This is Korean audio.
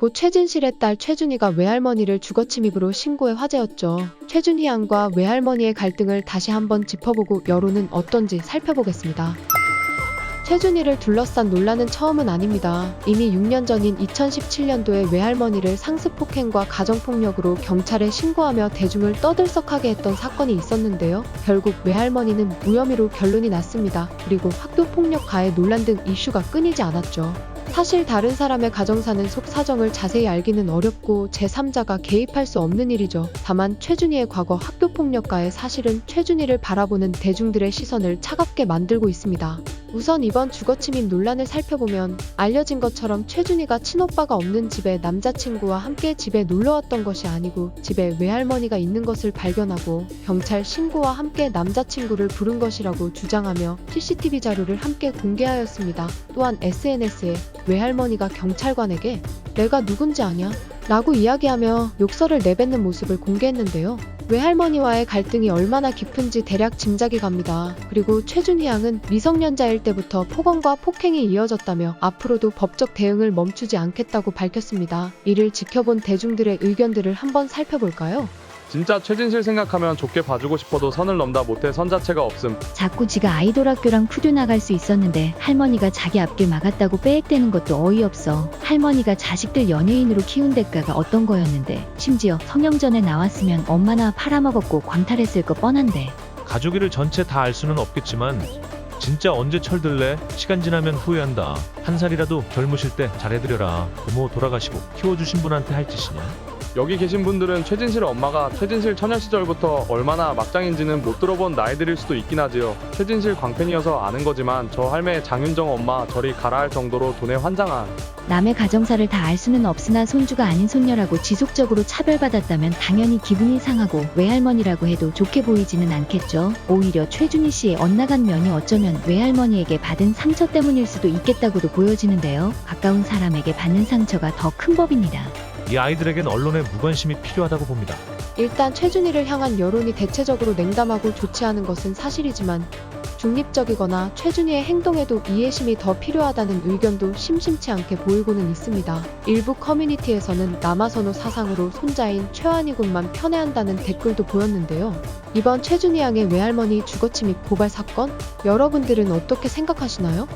고 최진실의 딸 최준희가 외할머니를 주거침입으로 신고해 화제였죠. 최준희 양과 외할머니의 갈등을 다시 한번 짚어보고 여론은 어떤지 살펴보겠습니다. 최준희를 둘러싼 논란은 처음은 아닙니다. 이미 6년 전인 2017년도에 외할머니를 상습폭행과 가정폭력으로 경찰에 신고하며 대중을 떠들썩하게 했던 사건이 있었는데요. 결국 외할머니는 무혐의로 결론이 났습니다. 그리고 학교폭력 가해 논란 등 이슈가 끊이지 않았죠. 사실 다른 사람의 가정사는 속 사정을 자세히 알기는 어렵고 제3자가 개입할 수 없는 일이죠. 다만 최준희의 과거 학교폭력가의 사실은 최준희를 바라보는 대중들의 시선을 차갑게 만들고 있습니다. 우선 이번 주거침입 논란을 살펴보면 알려진 것처럼 최준희가 친오빠가 없는 집에 남자친구와 함께 집에 놀러왔던 것이 아니고 집에 외할머니가 있는 것을 발견하고 경찰 신고와 함께 남자친구를 부른 것이라고 주장하며 CCTV 자료를 함께 공개하였습니다. 또한 SNS에 외할머니가 경찰관에게 내가 누군지 아냐? 라고 이야기하며 욕설을 내뱉는 모습을 공개했는데요. 외할머니와의 갈등이 얼마나 깊은지 대략 짐작이 갑니다. 그리고 최준희 양은 미성년자일 때부터 폭언과 폭행이 이어졌다며 앞으로도 법적 대응을 멈추지 않겠다고 밝혔습니다. 이를 지켜본 대중들의 의견들을 한번 살펴볼까요? 진짜 최진실 생각하면 좋게 봐주고 싶어도 선을 넘다 못해 선 자체가 없음. 자꾸 지가 아이돌 학교랑 푸드 나갈 수 있었는데 할머니가 자기 앞길 막았다고 빼액대는 것도 어이없어. 할머니가 자식들 연예인으로 키운 대가가 어떤 거였는데 심지어 성형전에 나왔으면 엄마나 팔아먹었고 광탈했을 거 뻔한데 가족이를 전체 다 알 수는 없겠지만 진짜 언제 철들래? 시간 지나면 후회한다. 한 살이라도 젊으실 때 잘해드려라. 부모 돌아가시고 키워주신 분한테 할 짓이냐? 여기 계신 분들은 최진실 엄마가 최진실 처녀 시절부터 얼마나 막장인지는 못 들어본 나이들일 수도 있긴 하지요. 최진실 광팬이어서 아는 거지만 저 할매 장윤정 엄마 저리 가라 할 정도로 돈에 환장한 남의 가정사를 다 알 수는 없으나 손주가 아닌 손녀라고 지속적으로 차별받았다면 당연히 기분이 상하고 외할머니라고 해도 좋게 보이지는 않겠죠. 오히려 최준희 씨의 엇나간 면이 어쩌면 외할머니에게 받은 상처 때문일 수도 있겠다고도 보여지는데요. 가까운 사람에게 받는 상처가 더 큰 법입니다. 이 아이들에겐 언론의 무관심이 필요하다고 봅니다. 일단 최준희를 향한 여론이 대체적으로 냉담하고 좋지 않은 것은 사실이지만 중립적이거나 최준희의 행동에도 이해심이 더 필요하다는 의견도 심심치 않게 보이고는 있습니다. 일부 커뮤니티에서는 남아선호 사상으로 손자인 최환희 군만 편애한다는 댓글도 보였는데요. 이번 최준희 양의 외할머니 주거침입 고발 사건 여러분들은 어떻게 생각하시나요?